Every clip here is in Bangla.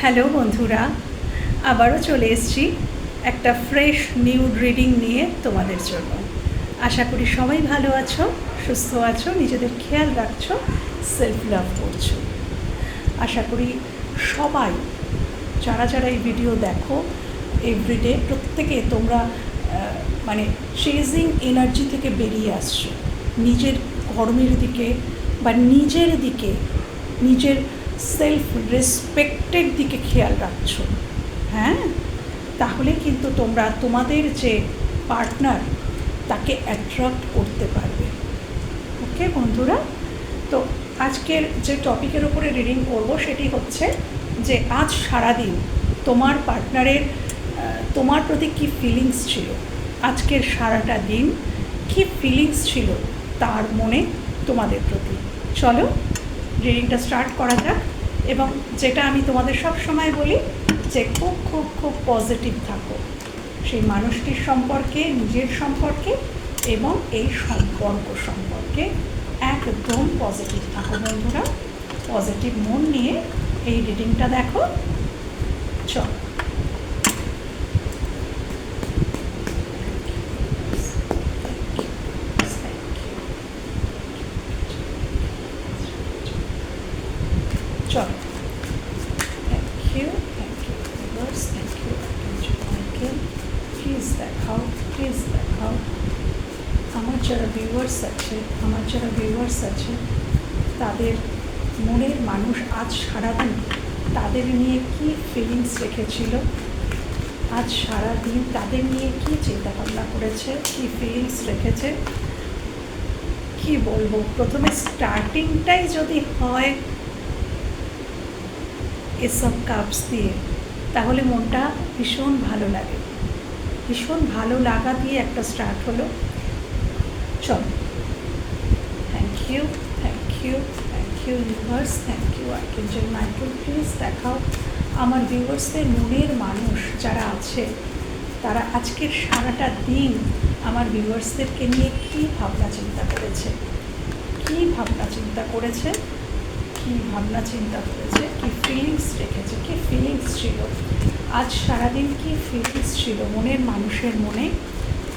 হ্যালো বন্ধুরা, আবারও চলে এসছি একটা ফ্রেশ নিউ রিডিং নিয়ে তোমাদের জন্য। আশা করি সবাই ভালো আছো, সুস্থ আছো, নিজেদের খেয়াল রাখছো সেলফ লাভ করছ। আশা করি সবাই যারা যারা এই ভিডিও দেখো এভরিডে প্রত্যেকে তোমরা মানে চেজিং এনার্জি থেকে বেরিয়ে আসছো। নিজের কর্মের দিকে বা নিজের দিকে, নিজের সেলফ রেসপেক্টের দিকে খেয়াল রাখছো। হ্যাঁ? তাহলে কিন্তু তোমরা তোমাদের যে পার্টনার তাকে অ্যাট্রাক্ট করতে পারবে। ওকে বন্ধুরা? তো আজকের যে টপিকের উপরে রিডিং করব সেটি হচ্ছে যে আজ সারাদিন তোমার পার্টনারের তোমার প্রতি কী ফিলিংস ছিল? আজকের সারাটা দিন কী ফিলিংস ছিল তার মনে তোমাদের প্রতি? চলো রিডিংটা স্টার্ট করা যাক এবং যেটা আমি তোমাদের সব সময় বলি যে খুব খুব খুব পজিটিভ থাকো। সেই মানুষটির সম্পর্কে, নিজের সম্পর্কে এবং এই সম্পর্ক সম্পর্কে একদম পজিটিভ থাকো বন্ধুরা। পজিটিভ মন নিয়ে এই রিডিংটা দেখো চল চল thank you thank you viewers thank you Michael please দেখাও প্লিজ দেখাও আমার যারা ভিউয়ার্স আছে আমার যারা ভিউয়ার্স আছে, তাদের মনের মানুষ আজ সারাদিন তাদের নিয়ে কি ফিলিংস রেখেছিল? আজ সারাদিন তাদের নিয়ে কি চিন্তা ভাবনা করেছে, কি ফিলিংস রেখেছে? কি বলব? প্রথমে স্টার্টিংটাই যদি হয় এসব কাপস দিয়ে, তাহলে মনটা ভীষণ ভালো লাগে। ভীষণ ভালো লাগা দিয়ে একটা স্টার্ট হলো। চল। Thank you thank you thank you universe thank you archangel Michael please দেখাও আমার ভিউয়ার্সদের মনের মানুষ যারা আছে, তারা আজকের সারাটা দিন আমার ভিউয়ার্সদেরকে নিয়ে কী ভাবনা চিন্তা করেছে? কী ভাবনা চিন্তা করেছে? কী ভাবনা, চিন্তা করেছে, কী ফিলিংস রেখেছে, কী ফিলিংস ছিল? আজ সারাদিন কী ফিলিংস ছিল? মনের মানুষের মনে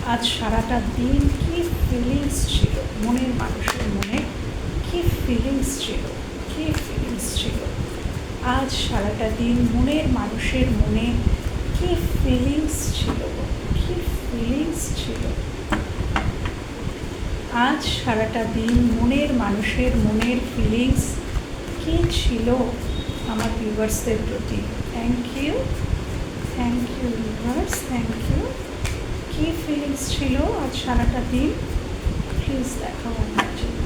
আজ সারাটা দিন কী ফিলিংস ছিল? মনের মানুষের মনে কী ফিলিংস ছিল? কী ফিলিংস ছিল? আজ সারাটা দিন মনের মানুষের মনে কী ফিলিংস ছিল? কী ফিলিংস ছিল? আজ সারাটা দিন মনের মানুষের মনের ফিলিংস কী ছিল আমার ভিউয়ার্সদের প্রতি? Thank you thank you viewers thank you key feelings ছিল আজ সারাটা দিন? প্লিজ দেখাও আমার জন্য।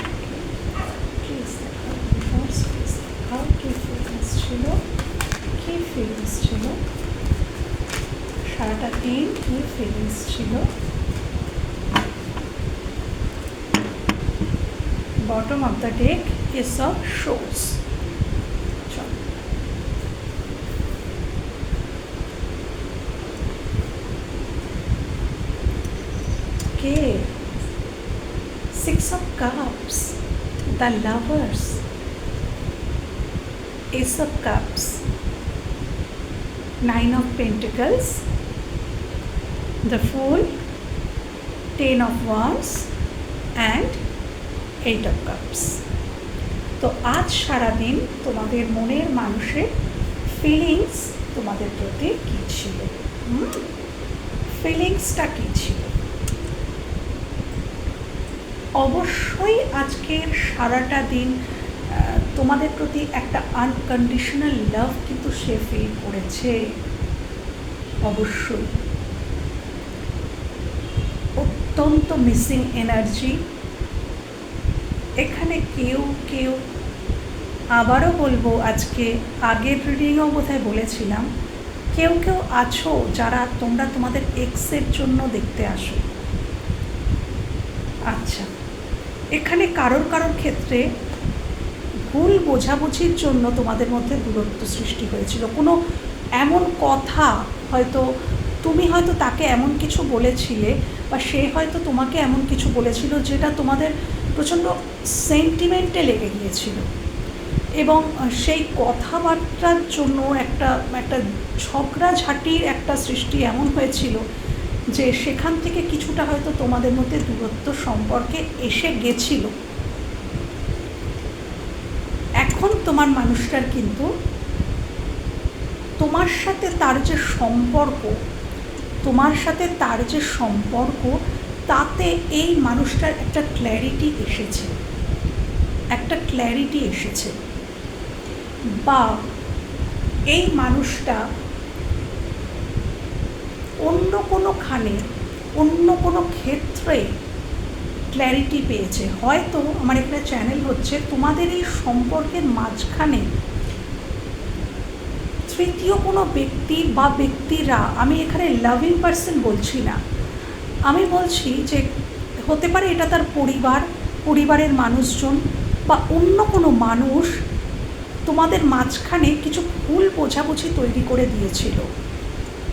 প্লিজ দেখাও ভিউয়ার্স প্লিজ দেখাও কী ফিলিংস ছিল? কী ফিলিংস ছিল? সারাটা দিন কী ফিলিংস ছিল? Bottom of the deck is of. Okay. Six of Cups, the lovers, Ace of Cups, Nine of Pentacles, the Fool, Ten of Wands, and eight of cups তো আজ সারাদিন তোমাদের মনের মানুষের ফিলিংস তোমাদের প্রতি কী ছিল ফিলিংসটা কী ছিল অবশ্যই আজকের সারাটা দিন তোমাদের প্রতি একটা আনকন্ডিশনাল লাভ কিন্তু সে ফিল করেছে। অবশ্যই। অত্যন্ত মিসিং এনার্জি এখানে কেউ কেউ, আবারও বলব আজকে আগের রিডিংও বোধহয় বলেছিলাম, কেউ কেউ আছো যারা তোমরা তোমাদের এক্সের জন্য দেখতে আসো। আচ্ছা। এখানে কারোর কারোর ক্ষেত্রে ভুল বোঝাবুঝির জন্য তোমাদের মধ্যে দূরত্ব সৃষ্টি হয়েছিল। কোনো এমন কথা হয়তো তুমি হয়তো তাকে এমন কিছু বলেছিলে বা সে হয়তো তোমাকে এমন কিছু বলেছিল যেটা তোমাদের প্রচণ্ড সেন্টিমেন্টে লেগে গিয়েছিল। এবং সেই কথাবার্তার জন্য একটা একটা ঝগড়াঝাটির একটা সৃষ্টি এমন হয়েছিল যে সেখান থেকে কিছুটা হয়তো তোমাদের মধ্যে দূরত্ব সম্পর্কে এসে গেছিল। এখন তোমার মানুষটার কিন্তু তোমার সাথে তার যে সম্পর্ক, তোমার সাথে তার যে সম্পর্ক, তাতে এই মানুষটার একটা ক্ল্যারিটি এসেছে। একটা ক্ল্যারিটি এসেছে। বা এই মানুষটা অন্য কোনোখানে অন্য কোনো ক্ষেত্রে ক্ল্যারিটি পেয়েছে। হয়তো আমার একটা চ্যানেল হচ্ছে, তোমাদের এই সম্পর্কের মাঝখানে তৃতীয় কোনো ব্যক্তি বা ব্যক্তিরা, আমি এখানে লাভিং পার্সন বলছি না। আমি বলছি যে হতে পারে এটা তার পরিবার, পরিবারের মানুষজন বা অন্য কোনো মানুষ তোমাদের মাঝখানে কিছু ভুল বোঝাবুঝি তৈরি করে দিয়েছিল।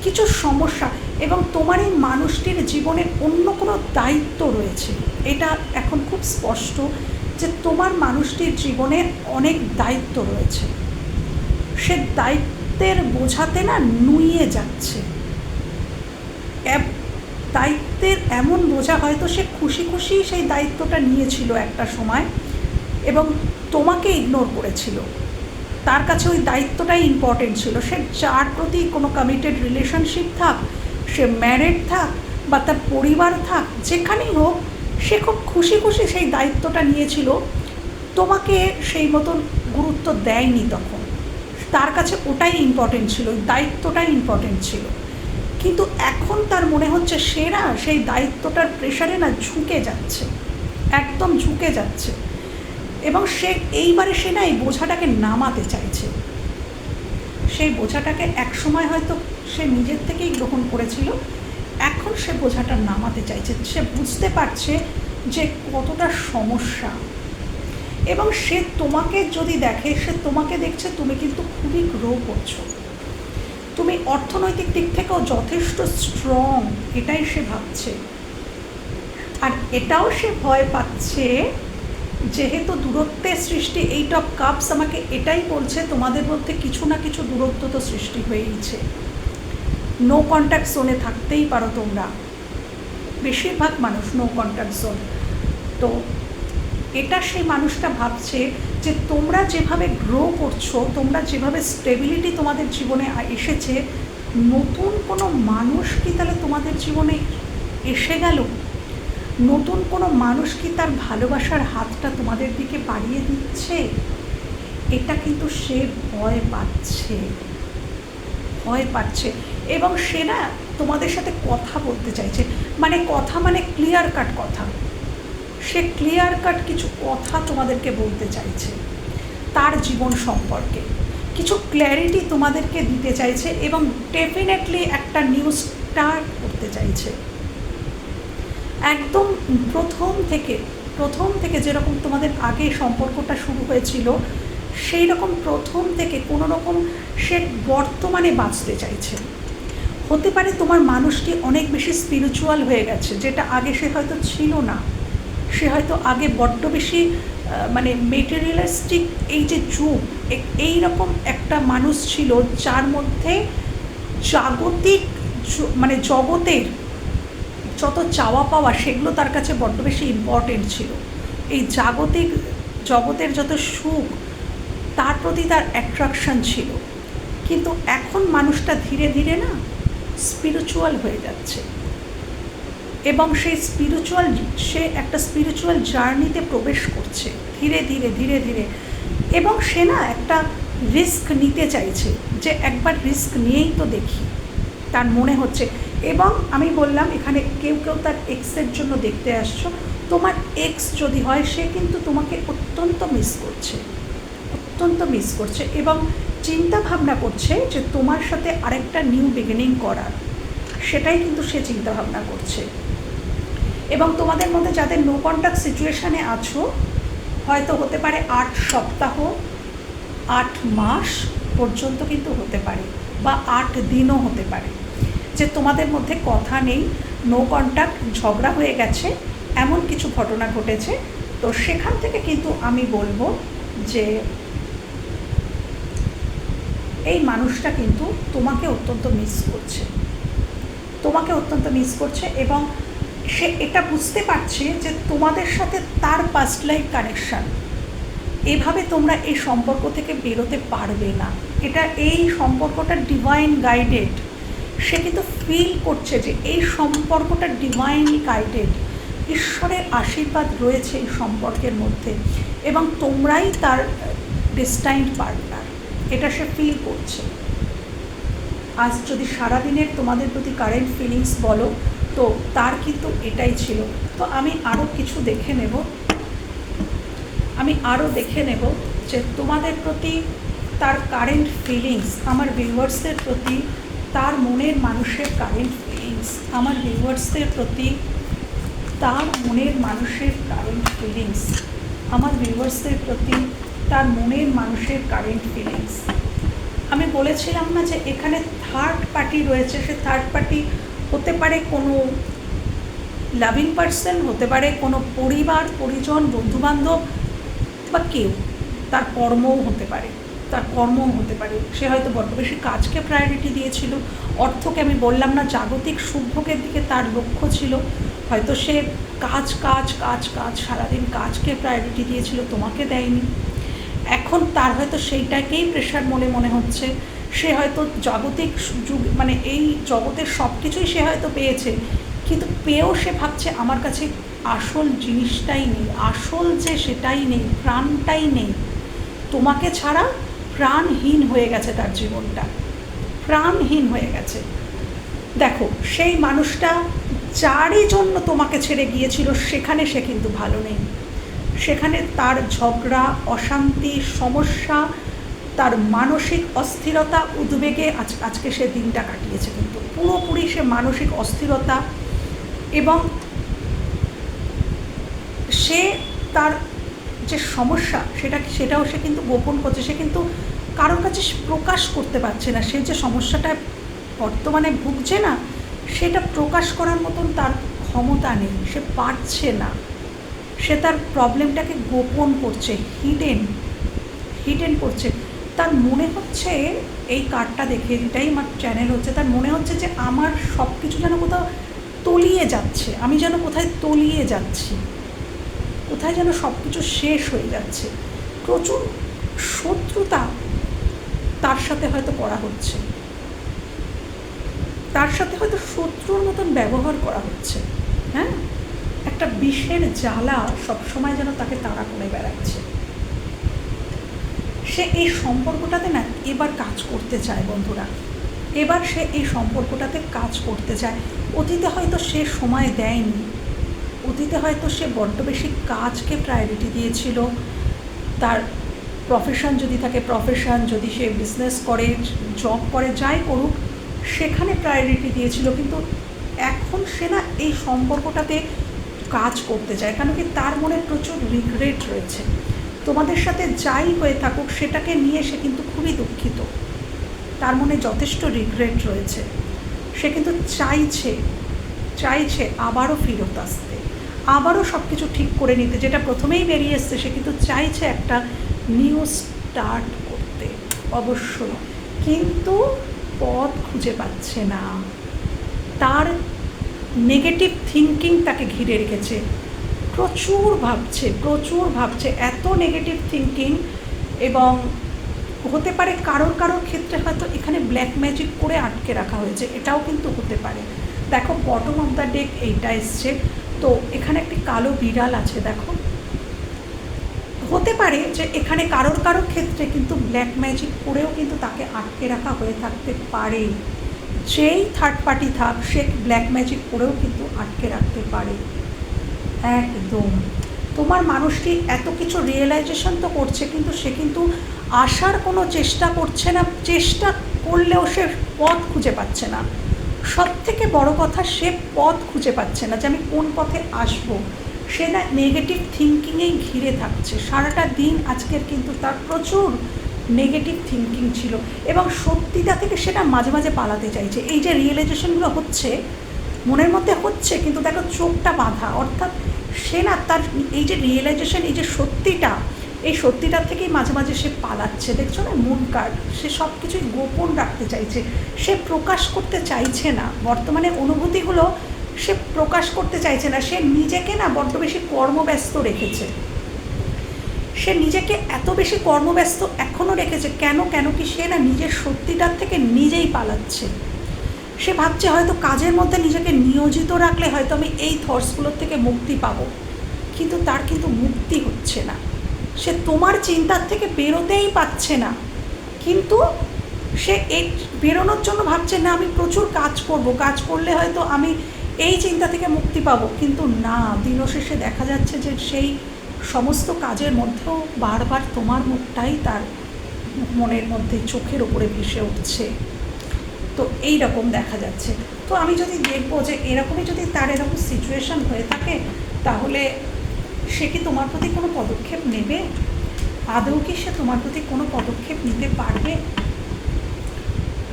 কিছু সমস্যা এবং তোমার এই মানুষটির জীবনে অন্য কোনো দায়িত্ব রয়েছে। এটা এখন খুব স্পষ্ট যে তোমার মানুষটির জীবনে অনেক দায়িত্ব রয়েছে। সে দায়িত্বের বোঝাতে না নুইয়ে যাচ্ছে। দায়িত্বের এমন বোঝা হয়তো সে খুশি খুশি সেই দায়িত্বটা নিয়েছিল একটা সময় এবং তোমাকে ইগনোর করেছিল। তার কাছে ওই দায়িত্বটাই ইম্পর্টেন্ট ছিল। সে যার প্রতি কোনো কমিটেড রিলেশনশিপ থাক, সে ম্যারেড থাক বা তার পরিবার থাক, যেখানেই হোক, সে খুব খুশি খুশি সেই দায়িত্বটা নিয়েছিল। তোমাকে সেই মতন গুরুত্ব দেয়নি তখন। তার কাছে ওটাই ইম্পর্টেন্ট ছিল, ওই দায়িত্বটাই ইম্পর্টেন্ট ছিল। কিন্তু এখন তার মনে হচ্ছে সেরা, সেই দায়িত্বটার প্রেশারে না ঝুঁকে যাচ্ছে। একদম ঝুঁকে যাচ্ছে। এবং সে এইবারে সে না এই বোঝাটাকে নামাতে চাইছে। সেই বোঝাটাকে একসময় হয়তো সে নিজের থেকেই গ্রহণ করেছিল, এখন সে বোঝাটা নামাতে চাইছে। সে বুঝতে পারছে যে কতটা সমস্যা। এবং সে তোমাকে যদি দেখে, সে তোমাকে দেখছে, তুমি কিন্তু খুবই গ্রো করছ। তুমি অর্থনৈতিক দিক থেকেও যথেষ্ট স্ট্রং এটাই সে ভাবছে। আর এটাও সে ভয় পাচ্ছে যেহেতু দূরত্বের সৃষ্টি এইট অফ কাপস আমাকে এটাই বলছে, তোমাদের মধ্যে কিছু না কিছু দূরত্ব তো সৃষ্টি হয়েইছে। নো কন্ট্যাক্ট জোনে থাকতেই পারো তোমরা। বেশিরভাগ মানুষ নো কন্ট্যাক্ট জোন তো এটা সেই মানুষটা ভাবছে যে তোমরা যেভাবে গ্রো করছ, তোমরা যেভাবে স্টেবিলিটি তোমাদের জীবনে এসেছে, নতুন কোনো মানুষ কি তাহলে তোমাদের জীবনে এসে গেল? নতুন কোনো মানুষ কি তার ভালোবাসার হাতটা তোমাদের দিকে বাড়িয়ে দিচ্ছে? এটা কিন্তু সে ভয় পাচ্ছে। ভয় পাচ্ছে। এবং সে না তোমাদের সাথে কথা বলতে চাইছে। মানে কথা মানে ক্লিয়ার কাট কথা। সে ক্লিয়ার কাট কিছু কথা তোমাদেরকে বলতে চাইছে। তার জীবন সম্পর্কে। কিছু ক্ল্যারিটি তোমাদেরকে দিতে চাইছে এবং ডেফিনেটলি একটা নিউজ স্টার্ট করতে চাইছে। একদম প্রথম থেকে প্রথম থেকে যেরকম তোমাদের আগে সম্পর্কটা শুরু হয়েছিল, সেই রকম প্রথম থেকে কোনো রকম সে বর্তমানে বাঁচতে চাইছে। হতে পারে তোমার মানুষটি অনেক বেশি স্পিরিচুয়াল হয়ে গেছে, যেটা আগে সে হয়তো ছিল না। সে হয়তো আগে বড্ড বেশি মানে মেটেরিয়ালিস্টিক এই যে যুগ এই রকম একটা মানুষ ছিল যার মধ্যে জাগতিক মানে জগতের যত চাওয়া পাওয়া, সেগুলো তার কাছে বড্ড বেশি ইম্পর্টেন্ট ছিল। এই জাগতিক জগতের যত সুখ, তার প্রতি তার অ্যাট্রাকশান ছিল। কিন্তু এখন মানুষটা ধীরে ধীরে না স্পিরিচুয়াল হয়ে যাচ্ছে। এবং সেই স্পিরিচুয়াল সে একটা স্পিরিচুয়াল জার্নিতে প্রবেশ করছে ধীরে ধীরে ধীরে ধীরে। এবং সে না একটা রিস্ক নিতে চাইছে যে একবার রিস্ক নিয়েই তো দেখি। তার মনে হচ্ছে এবং আমি বললাম, এখানে কেউ কেউ তার এক্সের জন্য দেখতে আসছো। তোমার এক্স যদি হয়, সে কিন্তু তোমাকে অত্যন্ত মিস করছে। অত্যন্ত মিস করছে এবং চিন্তা ভাবনা করছে যে তোমার সাথে আরেকটা নিউ বিগিনিং করার। সেটাই কিন্তু সে চিন্তা ভাবনা করছে। এবং তোমাদের মধ্যে যাদের নো কন্ট্যাক্ট সিচুয়েশানে আছো, হয়তো হতে পারে আট সপ্তাহ, আট মাস পর্যন্ত কিন্তু হতে পারে বা আট দিনও হতে পারে। যে তোমাদের মধ্যে কথা নেই নো কন্ট্যাক্ট ঝগড়া হয়ে গেছে, এমন কিছু ঘটনা ঘটেছে। তো সেখান থেকে কিন্তু আমি বলব যে এই মানুষটা কিন্তু তোমাকে অত্যন্ত মিস করছে। তোমাকে অত্যন্ত মিস করছে এবং সে এটা বুঝতে পারছে যে তোমাদের সাথে তার পাস্ট লাইফ কানেকশান এভাবে তোমরা এই সম্পর্ক থেকে বেরোতে পারবে না। এটা এই সম্পর্কটা ডিভাইন গাইডেড সে কিন্তু ফিল করছে যে এই সম্পর্কটা ডিভাইনলি গাইডেড ঈশ্বরের আশীর্বাদ রয়েছে এই সম্পর্কের মধ্যে এবং তোমরাই তার ডিস্টাইন্ড পার্টনার এটা সে ফিল করছে। আজ যদি সারাদিনের তোমাদের প্রতি কারেন্ট ফিলিংস বলো, তো তার কিন্তু এটাই ছিল। তো আমি আরও কিছু দেখে নেব। আমি আরও দেখে নেব যে তোমাদের প্রতি তার কারেন্ট ফিলিংস আমার ভিউয়ার্সদের প্রতি তার মনের মানুষের কারেন্ট ফিলিংস আমার ভিউয়ার্সদের প্রতি তার মনের মানুষের কারেন্ট ফিলিংস আমার ভিউয়ার্সদের প্রতি তার মনের মানুষের কারেন্ট ফিলিংস আমি বলেছিলাম না যে এখানে থার্ড পার্টি রয়েছে, সে থার্ড পার্টি হতে পারে কোনো লাভিং পার্সন হতে পারে কোনো পরিবার, পরিজন, বন্ধুবান্ধব, বা কেউ, তার কর্মও হতে পারে। তার কর্মও হতে পারে। সে হয়তো বড্ড বেশি কাজকে প্রায়োরিটি দিয়েছিল। অর্থকে আমি বললাম না, জাগতিক সুখভোগের দিকে তার লক্ষ্য ছিল। হয়তো সে কাজ কাজ কাজ কাজ, সারাদিন কাজকে প্রায়োরিটি দিয়েছিল, তোমাকে দেয়নি। এখন তার হয়তো সেইটাকেই প্রেশার মনে মনে হচ্ছে। সে হয়তো জাগতিক যুগ মানে এই জগতের সব কিছুই সে হয়তো পেয়েছে। কিন্তু পেয়েও সে ভাবছে, আমার কাছে আসল জিনিসটাই নেই, আসল যে সেটাই নেই, প্রাণটাই নেই। তোমাকে ছাড়া প্রাণহীন হয়ে গেছে তার জীবনটা। প্রাণহীন হয়ে গেছে। দেখো, সেই মানুষটা যারই জন্য তোমাকে ছেড়ে গিয়েছিল, সেখানে সে কিন্তু ভালো নেই। সেখানে তার ঝগড়া, অশান্তি, সমস্যা, তার মানসিক অস্থিরতা উদ্বেগে আজ, আজকে সে দিনটা কাটিয়েছে কিন্তু। পুরোপুরি সে মানসিক অস্থিরতা এবং সে তার যে সমস্যা, সেটা সেটাও সে কিন্তু গোপন করছে। সে কিন্তু কারোর কাছে প্রকাশ করতে পারছে না। সে যে সমস্যাটা বর্তমানে ভুগছে না, সেটা প্রকাশ করার মতন তার ক্ষমতা নেই। সে পারছে না। সে তার প্রবলেমটাকে গোপন করছে হিডেন হিডেন করছে। তার মনে হচ্ছে, এই কার্ডটা দেখে, এটাই আমার চ্যানেল হচ্ছে, তার মনে হচ্ছে যে আমার সব কিছু যেন কোথাও তলিয়ে যাচ্ছে। আমি যেন কোথায় তলিয়ে যাচ্ছি। কোথায় যেন সব কিছু শেষ হয়ে যাচ্ছে। প্রচুর শত্রুতা তার সাথে হয়তো করা হচ্ছে। তার সাথে হয়তো শত্রুর মতন ব্যবহার করা হচ্ছে। হ্যাঁ? একটা বিষের জ্বালা সবসময় যেন তাকে তাড়া করে বেড়াচ্ছে। সে এই সম্পর্কটাতে না এবার কাজ করতে চায় বন্ধুরা। এবার সে এই সম্পর্কটাতে কাজ করতে চায়। অতীতে হয়তো সে সময় দেয়নি। অতীতে হয়তো সে বড্ড বেশি কাজকে প্রায়োরিটি দিয়েছিল। তার প্রফেশন যদি থাকে প্রফেশন যদি সে বিজনেস করে জব করে, যাই করুক, সেখানে প্রায়োরিটি দিয়েছিল। কিন্তু এখন সে না এই সম্পর্কটাতে কাজ করতে চায়, কেন কি তার মনে প্রচুর রিগ্রেট রয়েছে। তোমাদের সাথে যাই হয়ে থাকুক, সেটাকে নিয়ে সে কিন্তু খুবই দুঃখিত। তার মনে যথেষ্ট রিগ্রেট রয়েছে। সে কিন্তু চাইছে চাইছে আবারও ফেরত আসতে, আবারও সব কিছু ঠিক করে নিতে। যেটা প্রথমেই বেরিয়ে এসছে, সে কিন্তু চাইছে একটা নিউ স্টার্ট করতে। অবশ্যই। কিন্তু পথ খুঁজে পাচ্ছে না। তার নেগেটিভ থিঙ্কিং তাকে ঘিরে রেখেছে। প্রচুর ভাবছে প্রচুর ভাবছে। এত নেগেটিভ থিঙ্কিং এবং হতে পারে কারোর কারোর ক্ষেত্রে হয়তো এখানে ব্ল্যাক ম্যাজিক করে আটকে রাখা হয়েছে। এটাও কিন্তু হতে পারে। দেখো বটম অফ দ্য ডেক এইটা এসছে। তো এখানে একটি কালো বিড়াল আছে, দেখো। হতে পারে যে এখানে কারোর কারোর ক্ষেত্রে কিন্তু ব্ল্যাক ম্যাজিক করেও কিন্তু তাকে আটকে রাখা হয়ে থাকতে পারে। যেই থার্ড পার্টি থাক, সে ব্ল্যাক ম্যাজিক করেও কিন্তু আটকে রাখতে পারে। একদম। তোমার মানুষটি এত কিছু রিয়েলাইজেশন তো করছে, কিন্তু সে কিন্তু আসার কোনো চেষ্টা করছে না, চেষ্টা করলেও সে পথ খুঁজে পাচ্ছে না। সব থেকে বড় কথা, সে পথ খুঁজে পাচ্ছে না যে আমি কোন পথে আসব। সে না নেগেটিভ থিঙ্কিংয়েই ঘিরে থাকছে। সারাটা দিন আজকের কিন্তু তার প্রচুর নেগেটিভ থিঙ্কিং ছিল এবং সত্যিটা থেকে সেটা মাঝে মাঝে পালাতে চাইছে। এই যে রিয়েলাইজেশনগুলো হচ্ছে, মনের মধ্যে হচ্ছে, কিন্তু দেখো চোখটা বাঁধা। অর্থাৎ সে না তার এই যে রিয়েলাইজেশন এই যে সত্যিটা, এই সত্যিটার থেকেই মাঝে মাঝে সে পালাচ্ছে। দেখছ না মুন কার্ড সে সব কিছুই গোপন রাখতে চাইছে। সে প্রকাশ করতে চাইছে না। বর্তমানে অনুভূতিগুলো সে প্রকাশ করতে চাইছে না, সে নিজেকে না বড্ড বেশি কর্মব্যস্ত রেখেছে। সে নিজেকে এত বেশি কর্মব্যস্ত এখনও রেখেছে, কেন কেন কি সে না নিজের সত্যিটার থেকে নিজেই পালাচ্ছে। সে ভাবছে হয়তো কাজের মধ্যে নিজেকে নিয়োজিত রাখলে হয়তো আমি এই থটসগুলোর থেকে মুক্তি পাবো। কিন্তু তার কিন্তু মুক্তি হচ্ছে না। সে তোমার চিন্তার থেকে বেরোতেই পাচ্ছে না। কিন্তু সে এই বেরোনোর জন্য ভাবছে, না, আমি প্রচুর কাজ করব। কাজ করলে হয়তো আমি এই চিন্তা থেকে মুক্তি পাবো। কিন্তু না দিনশেষে দেখা যাচ্ছে যে সেই সমস্ত কাজের মধ্যেও বারবার তোমার মুখটাই তার মনের মধ্যে চোখের ওপরে ভেসে উঠছে। তো এই রকম দেখা যাচ্ছে। তো আমি যদি দেখব যে এরকমই যদি তার এরকম সিচুয়েশন হয়ে থাকে, তাহলে সে কি তোমার প্রতি কোনো পদক্ষেপ নেবে? আদৌ কি সে তোমার প্রতি কোনো পদক্ষেপ নিতে পারবে?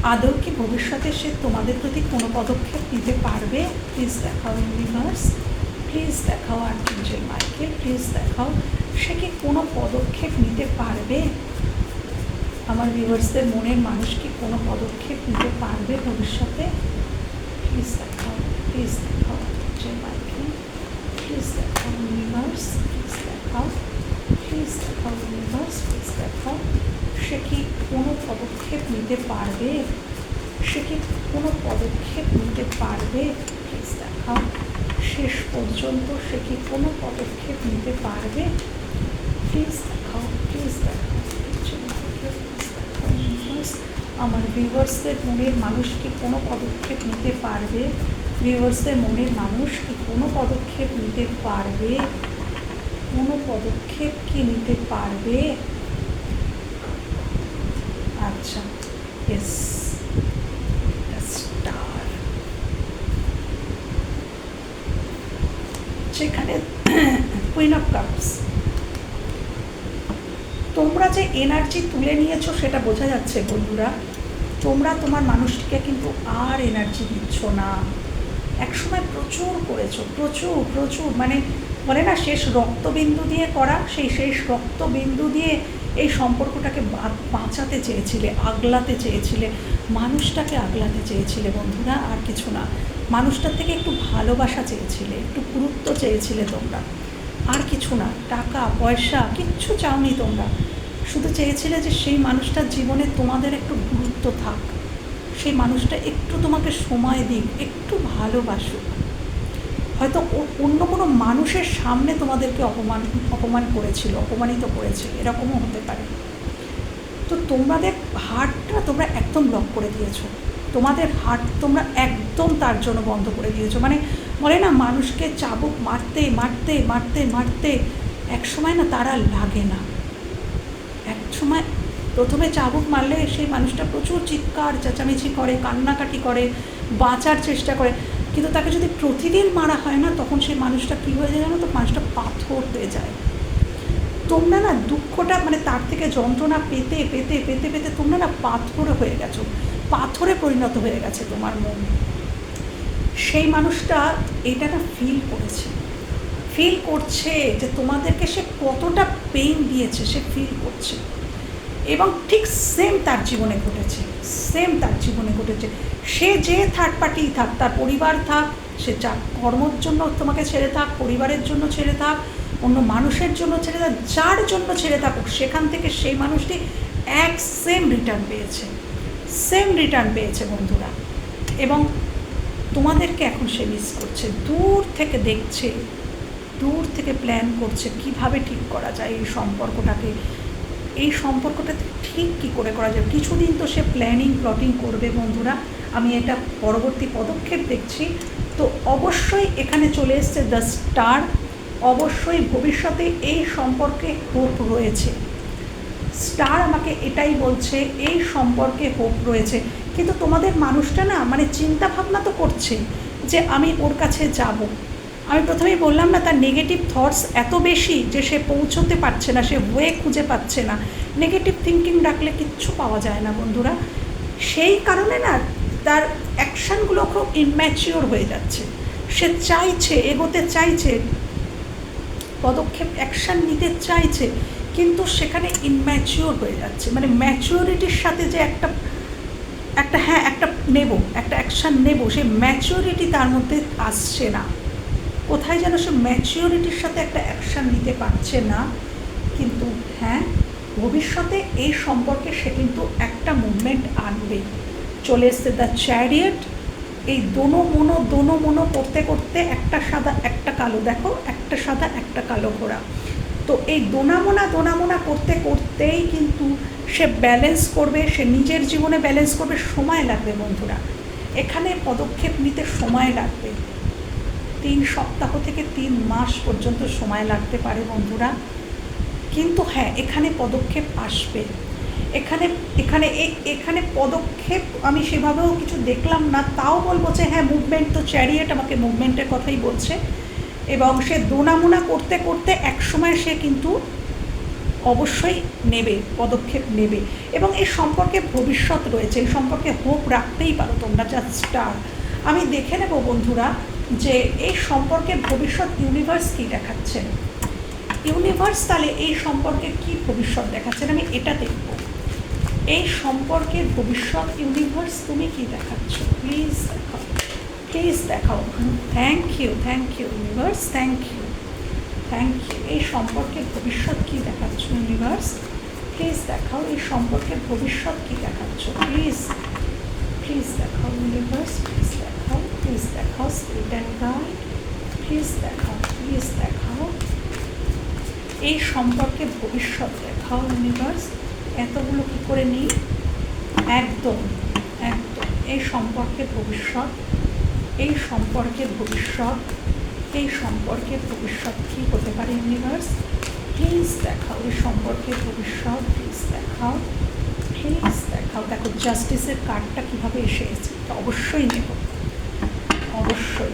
আদৌ কি ভবিষ্যতে সে তোমাদের প্রতি কোনো পদক্ষেপ নিতে পারবে? প্লিজ দেখাও ইউনিভার্স প্লিজ দেখাও আর্কিঞ্জেল মাইকেল প্লিজ দেখাও সে কি কোনো পদক্ষেপ নিতে পারবে? আমার ভিউয়ার্সদের মনের মানুষ কি কোনো পদক্ষেপ নিতে পারবে ভবিষ্যতে? প্লিজ দেখাও প্লিজ দেখাও যে মাইকেল প্লিজ দেখাও ইউনিভার্স প্লিজ দেখাও প্লিজ দেখাও ইউনিভার্স প্লিজ দেখাও সে কি কোনো পদক্ষেপ নিতে পারবে? সে কি কোনো পদক্ষেপ নিতে পারবে? প্লিজ দেখাও। শেষ পর্যন্ত সে কি কোনো পদক্ষেপ নিতে পারবে? প্লিজ দেখাও প্লিজ দেখাও। আমার ভিউয়ার্সদের মনের মানুষ কি কোনো পদক্ষেপ নিতে পারবে? ভিউয়ার্সদের মনের মানুষ কি কোনো পদক্ষেপ নিতে পারবে? কোনো পদক্ষেপ কি নিতে পারবে? আচ্ছা। কুইন অফ কাপস তোমরা যে এনার্জি তুলে নিয়েছো সেটা বোঝা যাচ্ছে বন্ধুরা। তোমরা তোমার মানুষটিকে কিন্তু আর এনার্জি দিচ্ছ না। একসময় প্রচুর করেছ, প্রচুর প্রচুর। মানে বলে না, শেষ রক্তবিন্দু দিয়ে করা, সেই শেষ রক্তবিন্দু দিয়ে এই সম্পর্কটাকে বাঁচাতে চেয়েছিলে, আগলাতে চেয়েছিলে, মানুষটাকে আগলাতে চেয়েছিলে বন্ধুরা, আর কিছু না। মানুষটার থেকে একটু ভালোবাসা চেয়েছিলে, একটু গুরুত্ব চেয়েছিলে তোমরা। আর কিছু না, টাকা, পয়সা, কিচ্ছু চাওনি তোমরা। শুধু চেয়েছিলে যে সেই মানুষটার জীবনে তোমাদের একটু গুরুত্ব থাক। সেই মানুষটা একটু তোমাকে সময় দিক, একটু ভালোবাসুক। হয়তো অন্য কোনো মানুষের সামনে তোমাদেরকে অপমান অপমান করেছিল, অপমানিত করেছে, এরকমও হতে পারে। তো তোমাদের হার্টটা তোমরা একদম ব্লক করে দিয়েছ। তোমাদের হার্ট তোমরা একদম তার জন্য বন্ধ করে দিয়েছ। মানে বলে না, মানুষকে চাবুক মারতে মারতে মারতে মারতে এক সময় না তারা লাগে না। এক সময় প্রথমে চাবুক মারলে সেই মানুষটা প্রচুর চিৎকার, চেঁচামেচি করে, কান্নাকাটি করে, বাঁচার চেষ্টা করে। কিন্তু তাকে যদি প্রতিদিন মারা হয় না, তখন সেই মানুষটা কী হয়ে যায় জানো তো? মানুষটা পাথর হয়ে যায়। তোমরা না দুঃখটা মানে তার থেকে যন্ত্রণা পেতে পেতে পেতে পেতে তোমরা না পাথরে হয়ে গেছো। পাথরে পরিণত হয়ে গেছে তোমার মন। সেই মানুষটা এটা না ফিল করেছে। ফিল করছে যে তোমাদেরকে সে কতটা পেইন দিয়েছে, সে ফিল করছে। এবং ঠিক সেম তার জীবনে ঘটেছে সেম তার জীবনে ঘটেছে। সে যে থার্ড পার্টি থাক, তার পরিবার থাক, সে যা কর্মর জন্য তোমাকে ছেড়ে থাক, পরিবারের জন্য ছেড়ে থাক, অন্য মানুষের জন্য ছেড়ে থাক, যার জন্য ছেড়ে থাকুক, সেখান থেকে সেই মানুষটি এক সেম রিটার্ন পেয়েছে। সেম রিটার্ন পেয়েছে বন্ধুরা। এবং তোমাদেরকে এখন সে মিস করছে। দূর থেকে দেখছে, দূর থেকে প্ল্যান করছে কীভাবে ঠিক করা যায় এই সম্পর্কটাকে। এই সম্পর্কটা ঠিক কী করে করা যাবে? কিছুদিন তো সে প্ল্যানিং প্লটিং করবে বন্ধুরা। আমি এটা পরবর্তী পদক্ষেপ দেখছি। তো অবশ্যই এখানে চলে এসছে দ্য স্টার অবশ্যই ভবিষ্যতে এই সম্পর্কে হোপ রয়েছে। স্টার আমাকে এটাই বলছে, এই সম্পর্কে হোপ রয়েছে। কিন্তু তোমাদের মানুষটা না মানে চিন্তা ভাবনা তো করছে যে আমি ওর কাছে যাব। আমি প্রথমেই বললাম না, তার নেগেটিভ থটস এত বেশি যে সে পৌঁছতে পারছে না, সে ওয়ে খুঁজে পাচ্ছে না। নেগেটিভ থিঙ্কিং রাখলে কিচ্ছু পাওয়া যায় না বন্ধুরা। সেই কারণে না, তার অ্যাকশানগুলো খুব ইনম্যাচিওর হয়ে যাচ্ছে। সে চাইছে, এগোতে চাইছে, পদক্ষেপ অ্যাকশান নিতে চাইছে, কিন্তু সেখানে ইনম্যাচিওর হয়ে যাচ্ছে। মানে ম্যাচিওরিটির সাথে যে একটা একটা হ্যাঁ একটা নেব, একটা অ্যাকশান নেব সেই ম্যাচিওরিটি তার মধ্যে আসছে না। কোথায় যেন সে ম্যাচিওরিটির সাথে একটা অ্যাকশান নিতে পারছে না। কিন্তু হ্যাঁ ভবিষ্যতে এই সম্পর্কে সে কিন্তু একটা মুভমেন্ট আনবে। চলে এসছে দ্য চ্যারিয়েট এই দোনো মনো দোনো মনো করতে করতে একটা সাদা, একটা কালো দেখো, একটা সাদা, একটা কালো ঘোড়া। তো এই দোনামোনা দোনামোনা করতে করতেই কিন্তু সে ব্যালেন্স করবে, সে নিজের জীবনে ব্যালেন্স করবে, সময় লাগবে বন্ধুরা। এখানে পদক্ষেপ নিতে সময় লাগবে। তিন সপ্তাহ থেকে তিন মাস পর্যন্ত সময় লাগতে পারে বন্ধুরা। কিন্তু হ্যাঁ এখানে পদক্ষেপ আসবে। এখানে এখানে এখানে পদক্ষেপ আমি সেভাবেও কিছু দেখলাম না, তাও বলব যে হ্যাঁ মুভমেন্ট তো চ্যারিয়েট আমাকে মুভমেন্টের কথাই বলছে। এবং সে দোনামোনা করতে করতে একসময় সে কিন্তু অবশ্যই নেবে, পদক্ষেপ নেবে। এবং এই সম্পর্কে ভবিষ্যৎ রয়েছে এই সম্পর্কে হোপ রাখতেই পারো তোমরা যা স্টার আমি দেখে নেব বন্ধুরা যে এই সম্পর্কে ভবিষ্যৎ ইউনিভার্স কী দেখাচ্ছেন ইউনিভার্স তাহলে এই সম্পর্কে কি ভবিষ্যৎ দেখাচ্ছেন? আমি এটা দেখব। এই সম্পর্কে ভবিষ্যৎ ইউনিভার্স তুমি কি দেখাচ্ছ? প্লিজ দেখাও। প্লিজ দেখাও। Thank you thank you universe thank you thank you এই সম্পর্কে ভবিষ্যৎ কী দেখাচ্ছ ইউনিভার্স প্লিজ দেখাও। এই সম্পর্কে ভবিষ্যৎ কী দেখাচ্ছ? প্লিজ প্লিজ দেখাও ইউনিভার্স প্লিজ দেখাও। প্লিজ দেখাও স্পিড অ্যান্ড গাইড প্লিজ দেখাও প্লিজ দেখাও এই সম্পর্কে ভবিষ্যৎ দেখাও ইউনিভার্স এতগুলো কী করে নিই? একদম একদম। এই সম্পর্কে ভবিষ্যৎ, এই সম্পর্কের ভবিষ্যৎ, এই সম্পর্কের ভবিষ্যৎ কী হতে পারে ইউনিভার্স প্লিজ দেখাও এই সম্পর্কের ভবিষ্যৎ প্লিজ দেখাও প্লিজ দেখাও দেখো জাস্টিসের কার্ডটা কীভাবে এসে এসেছে অবশ্যই নেব। অবশ্যই।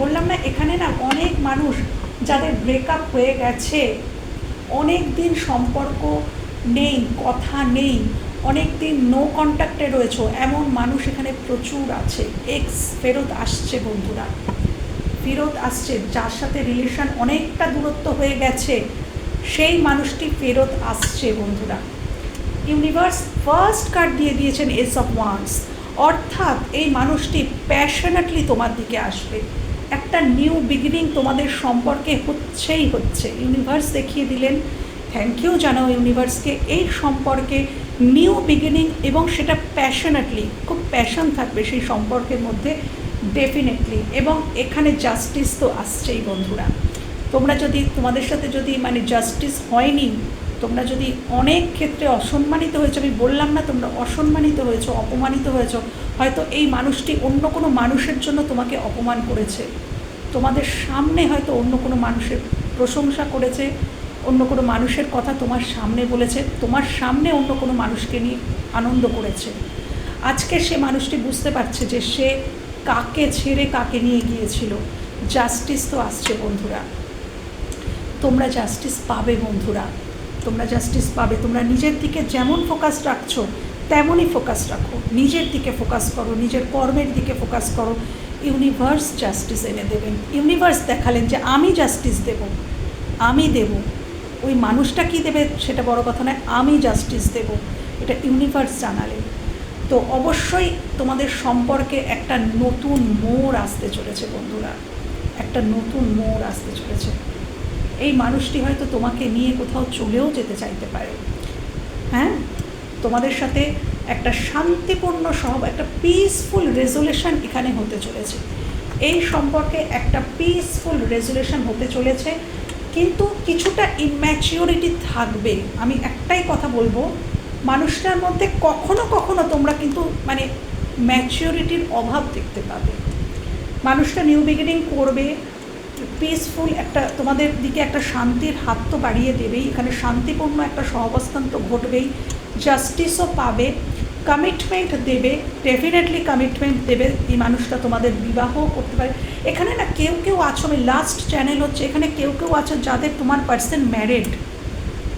বললাম না, এখানে না অনেক মানুষ যাদের ব্রেকআপ হয়ে গেছে, অনেক দিন সম্পর্ক নেই, কথা নেই, অনেক দিন নো কন্ট্যাক্টে রয়েছে, এমন মানুষ এখানে প্রচুর আছে এক্স ফেরত আসছে বন্ধুরা। ফেরত আসছে, যার সাথে রিলেশন অনেকটা দূরত্ব হয়ে গেছে, সেই মানুষটি ফেরত আসছে বন্ধুরা। ইউনিভার্স ফার্স্ট কার্ড দিয়ে দিয়েছেন এস অফ ওয়ান্স অর্থাৎ এই মানুষটি প্যাশনেটলি তোমার দিকে আসবে। একটা নিউ বিগিনিং তোমাদের সম্পর্কে হচ্ছেই হচ্ছে। ইউনিভার্স দেখিয়ে দিলেন থ্যাংক ইউ জানাও ইউনিভার্সকে এই সম্পর্কে নিউ বিগিনিং এবং সেটা প্যাশনেটলি খুব প্যাশন থাকবে সেই সম্পর্কের মধ্যে ডেফিনেটলি এবং এখানে জাস্টিস তো আসছেই বন্ধুরা। তোমরা যদি, তোমাদের সাথে যদি মানে জাস্টিস হয়নি তোমরা যদি অনেক ক্ষেত্রে অসম্মানিত হয়েছো, আমি বললাম না তোমরা অসম্মানিত হয়েছো, অপমানিত হয়েছো, হয়তো এই মানুষটি অন্য কোনো মানুষের জন্য তোমাকে অপমান করেছে। তোমাদের সামনে হয়তো অন্য কোনো মানুষের প্রশংসা করেছে, অন্য কোনো মানুষের কথা তোমার সামনে বলেছে, তোমার সামনে অন্য কোনো মানুষকে নিয়ে আনন্দ করেছে। আজকে সে মানুষটি বুঝতে পারছে যে সে কাকে ছেড়ে কাকে নিয়ে গিয়েছিল। জাস্টিস তো আসছে বন্ধুরা। তোমরা জাস্টিস পাবে বন্ধুরা। তোমরা জাস্টিস পাবে। তোমরা নিজের দিকে যেমন ফোকাস রাখছো, তেমনই ফোকাস রাখো। নিজের দিকে ফোকাস করো, নিজের কর্মের দিকে ফোকাস করো। ইউনিভার্স জাস্টিস এনে দেবেন। ইউনিভার্স দেখালেন যে আমি জাস্টিস দেব। আমি দেব। ওই মানুষটা কি দেবে সেটা বড় কথা নয়, আমি জাস্টিস দেব। এটা ইউনিভার্স জানালেন। তো অবশ্যই তোমাদের সম্পর্কে একটা নতুন মোড় আসতে চলেছে বন্ধুরা। একটা নতুন মোড় আসতে চলেছে। এই মানুষটি হয়তো তোমাকে নিয়ে কোথাও চলেও যেতে চাইতে পারে। হ্যাঁ? তোমাদের সাথে একটা শান্তিপূর্ণ সহ, একটা পিসফুল রেজুলেশন এখানে হতে চলেছে। এই সম্পর্কে একটা পিসফুল রেজুলেশন হতে চলেছে, কিন্তু কিছুটা ইনম্যাচিওরিটি থাকবে। আমি একটাই কথা বলব, মানুষটার মধ্যে কখনো কখনো তোমরা কিন্তু মানে ম্যাচিওরিটির অভাব দেখতে পাবে। মানুষটা নিউ বিগিনিং করবে পিসফুল একটা, তোমাদের দিকে একটা শান্তির হাত তো বাড়িয়ে দেবেই। এখানে শান্তিপূর্ণ একটা সহাবস্থান তো ঘটবেই। জাস্টিসও পাবে কমিটমেন্ট দেবে ডেফিনেটলি কমিটমেন্ট দেবে এই মানুষটা তোমাদের বিবাহ করতে পারে। এখানে না কেউ কেউ আছো, আমি লাস্ট চ্যানেল হচ্ছে, এখানে কেউ কেউ আছো যাদের তোমার পার্সন ম্যারেড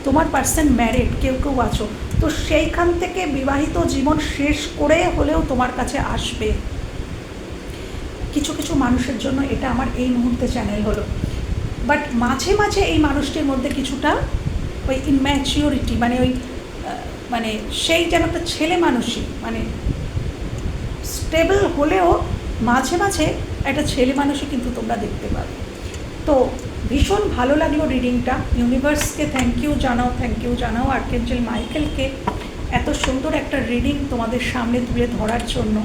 তোমার পার্সন ম্যারেড কেউ কেউ আছো। তো সেইখান থেকে বিবাহিত জীবন শেষ করে হলেও তোমার কাছে আসবে। কিছু কিছু মানুষের জন্য এটা আমার এই মুহূর্তে চ্যানেল হলো। বাট মাঝে মাঝে এই মানুষটির মধ্যে কিছুটা ওই ইম্যাচিওরিটি মানে ওই মানে সেই যেন একটা ছেলে মানুষই মানে স্টেবল হলেও মাঝে মাঝে একটা ছেলে মানুষই কিন্তু তোমরা দেখতে পাবে। তো ভীষণ ভালো লাগল রিডিংটা ইউনিভার্সকে থ্যাংক ইউ জানাও থ্যাংক ইউ জানাও আর্কেঞ্জেল মাইকেলকে এত সুন্দর একটা রিডিং তোমাদের সামনে তুলে ধরার জন্য।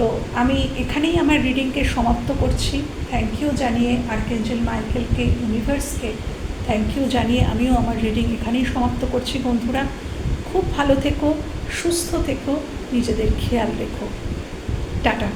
তো আমি এখানেই আমার রিডিংকে সমাপ্ত করছি। থ্যাংক ইউ জানিয়ে আর্কেঞ্জেল মাইকেলকে ইউনিভার্সকে থ্যাংক ইউ জানিয়ে আমিও আমার রিডিং এখানেই সমাপ্ত করছি বন্ধুরা। খুব ভালো থেকো, সুস্থ থেকো, নিজেদের খেয়াল রেখো। টাটা।